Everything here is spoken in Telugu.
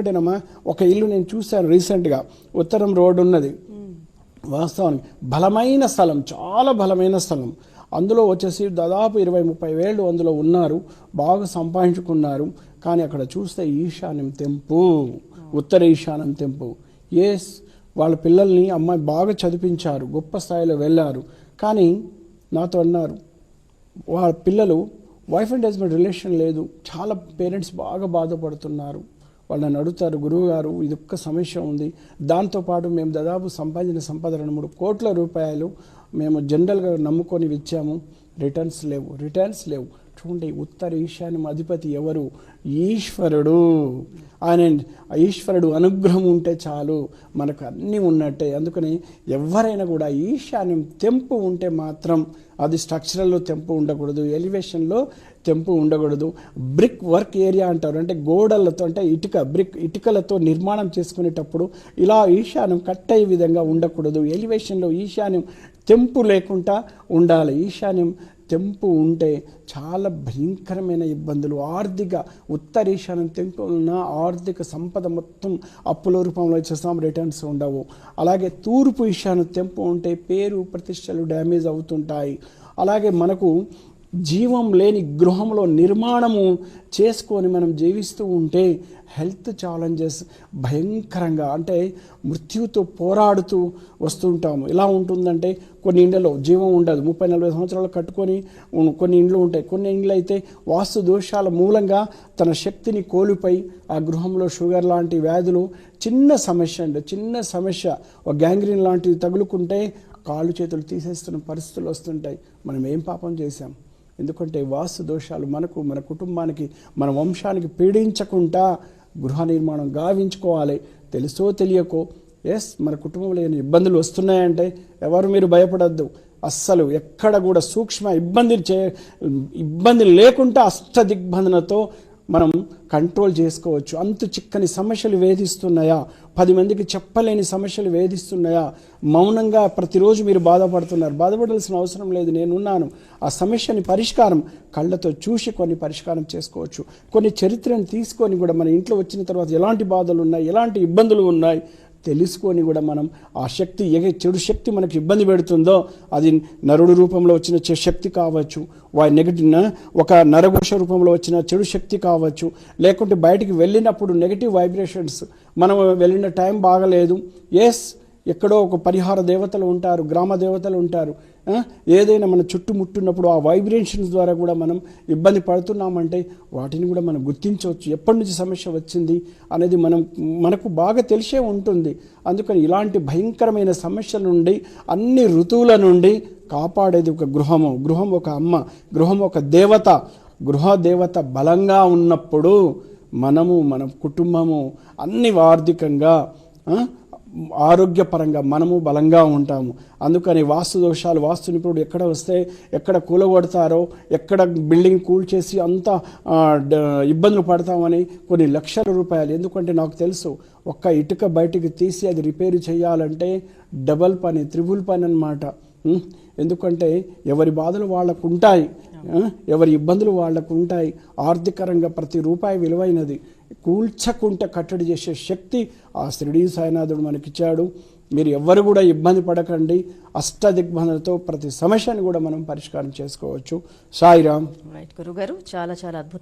ఒకటేనమ్మా ఒక ఇల్లు నేను చూశాను రీసెంట్గా. ఉత్తరం రోడ్డు ఉన్నది. వాస్తవానికి బలమైన స్థలం చాలా బలమైన స్థలం. అందులో వచ్చేసి దాదాపు ఇరవై ముప్పై వేళ్ళు అందులో ఉన్నారు. బాగా సంపాదించుకున్నారు. కానీ అక్కడ చూస్తే ఈశాన్యం తెంపు ఉత్తర ఈశాన్యం తెంపు. ఎస్ వాళ్ళ పిల్లల్ని అమ్మాయి బాగా చదివించారు గొప్ప స్థాయిలో వెళ్ళారు. కానీ నాతో అన్నారు వాళ్ళ పిల్లలు వైఫ్ అండ్ హస్బెండ్ రిలేషన్ లేదు. చాలా పేరెంట్స్ బాగా బాధపడుతున్నారు. వాళ్ళు నన్ను అడుగుతారు గురువుగారు ఇది ఒక్క సమస్య ఉంది. దాంతోపాటు మేము దాదాపు సంపాదించిన సంపద రెండు మూడు కోట్ల రూపాయలు మేము జనరల్గా నమ్ముకొని ఇచ్చాము రిటర్న్స్ లేవు రిటర్న్స్ లేవు. చూడండి ఉత్తర ఈశాన్యం అధిపతి ఎవరు? ఈశ్వరుడు. ఆయన ఈశ్వరుడు అనుగ్రహం ఉంటే చాలు. మనకు అన్నీ ఉన్నట్టే. అందుకని ఎవరైనా కూడా ఈశాన్యం తెంపు ఉంటే మాత్రం అది స్ట్రక్చరల్లో తెంపు ఉండకూడదు. ఎలివేషన్లో తెంపు ఉండకూడదు. బ్రిక్ వర్క్ ఏరియా అంటారు. అంటే గోడలతో అంటే ఇటుక బ్రిక్ ఇటుకలతో నిర్మాణం చేసుకునేటప్పుడు ఇలా ఈశాన్యం కట్ అయ్యే విధంగా ఉండకూడదు. ఎలివేషన్లో ఈశాన్యం తెంపు లేకుండా ఉండాలి. ఈశాన్యం తెంపు ఉంటే చాలా భయంకరమైన ఇబ్బందులు. ఆర్థిక ఉత్తర ఈశాన్యం తెంపు ఉన్న ఆర్థిక సంపద మొత్తం అప్పుల రూపంలో ఇచ్చేస్తాం రిటర్న్స్ ఉండవు. అలాగే తూర్పు ఈశాన్యం తెంపు ఉంటే పేరు ప్రతిష్టలు డ్యామేజ్ అవుతుంటాయి. అలాగే మనకు జీవం లేని గృహంలో నిర్మాణము చేసుకొని మనం జీవిస్తూ ఉంటే హెల్త్ ఛాలెంజెస్ భయంకరంగా అంటే మృత్యుతో పోరాడుతూ వస్తుంటాము ఎలా ఉంటుందంటే కొన్ని ఇండ్లలో జీవం ఉండదు. ముప్పై నలభై సంవత్సరాలు కట్టుకొని కొన్ని ఇండ్లు ఉంటాయి. కొన్ని ఇండ్లు అయితే వాస్తు దోషాల మూలంగా తన శక్తిని కోల్పోయి ఆ గృహంలో షుగర్ లాంటి వ్యాధులు చిన్న సమస్య అండి. చిన్న సమస్య. ఒక గ్యాంగ్రీన్ లాంటివి తగులుకుంటే కాళ్ళు చేతులు తీసేస్తున్న పరిస్థితులు వస్తుంటాయి. మనం ఏం పాపం చేశాం? ఎందుకంటే వాస్తు దోషాలు మనకు మన కుటుంబానికి మన వంశానికి పీడించకుండా గృహ నిర్మాణం గావించుకోవాలి. తెలుసో తెలియకో ఎస్ మన కుటుంబంలో ఏమైనా ఇబ్బందులు వస్తున్నాయంటే ఎవరు మీరు భయపడద్దు. అస్సలు ఎక్కడ కూడా సూక్ష్మ ఇబ్బంది చే ఇబ్బంది లేకుండా అష్ట దిగ్బంధనతో మనం కంట్రోల్ చేసుకోవచ్చు. అంతు చిక్కని సమస్యలు వేధిస్తున్నాయా? పది మందికి చెప్పలేని సమస్యలు వేధిస్తున్నాయా? మౌనంగా ప్రతిరోజు మీరు బాధపడుతున్నారు. బాధపడాల్సిన అవసరం లేదు. నేనున్నాను. ఆ సమస్యని పరిష్కారం కళ్ళతో చూసి కొన్ని పరిష్కారం చేసుకోవచ్చు. కొన్ని చరిత్రను తీసుకొని కూడా మన ఇంట్లో వచ్చిన తర్వాత ఎలాంటి బాధలు ఉన్నాయి? ఎలాంటి ఇబ్బందులు ఉన్నాయి? తెలుసుకొని కూడా మనం ఆ శక్తి ఏ చెడు శక్తి మనకి ఇబ్బంది పెడుతుందో అది నరుడు రూపంలో వచ్చిన శక్తి కావచ్చు వా నెగిటివ్ ఒక నరఘోష రూపంలో వచ్చిన చెడు శక్తి కావచ్చు. లేకుంటే బయటికి వెళ్ళినప్పుడు నెగిటివ్ వైబ్రేషన్స్ మనం వెళ్ళిన టైం బాగలేదు. ఎస్ ఎక్కడో ఒక పరిహార దేవతలు ఉంటారు గ్రామ దేవతలు ఉంటారు. ఏదైనా మన చుట్టుముట్టున్నప్పుడు ఆ వైబ్రేషన్స్ ద్వారా కూడా మనం ఇబ్బంది పడుతున్నామంటే వాటిని కూడా మనం గుర్తించవచ్చు. ఎప్పటి నుంచి సమస్య వచ్చింది అనేది మనం మనకు బాగా తెలిసే ఉంటుంది. అందుకని ఇలాంటి భయంకరమైన సమస్యల నుండి అన్ని ఋతువుల నుండి కాపాడేది ఒక గృహము. గృహం ఒక అమ్మ గృహం ఒక దేవత. గృహ దేవత బలంగా ఉన్నప్పుడు మనము మన కుటుంబము అన్ని ఆర్థికంగా ఆరోగ్యపరంగా మనము బలంగా ఉంటాము. అందుకని వాస్తు దోషాలు వాస్తు నిపుణుడు ఎక్కడ వస్తే ఎక్కడ కూలగొడతారో ఎక్కడ బిల్డింగ్ కూల్చేసి అంత డ- ఇబ్బందులు పడతామని కొన్ని లక్షల రూపాయలు. ఎందుకంటే నాకు తెలుసు ఒక్క ఇటుక బయటికి తీసి అది రిపేర్ చేయాలంటే డబల్ పని త్రిబుల్ పని అనమాట ఎందుకంటే ఎవరి బాధలు వాళ్ళకు ఉంటాయి ఎవరి ఇబ్బందులు వాళ్ళకు ఉంటాయి ఆర్థికరంగా ప్రతి రూపాయి విలువైనది. కూల్చకుంట కట్టడి చేసే శక్తి ఆ శ్రీడీ సాయినాథుడు మనకిచ్చాడు. మీరు ఎవ్వరు కూడా ఇబ్బంది పడకండి. అష్ట దిగ్బంధనతో ప్రతి సమస్యను కూడా మనం పరిష్కారం చేసుకోవచ్చు. సాయిరామ్. రైట్ గురుగారు. చాలా చాలా అద్భుతం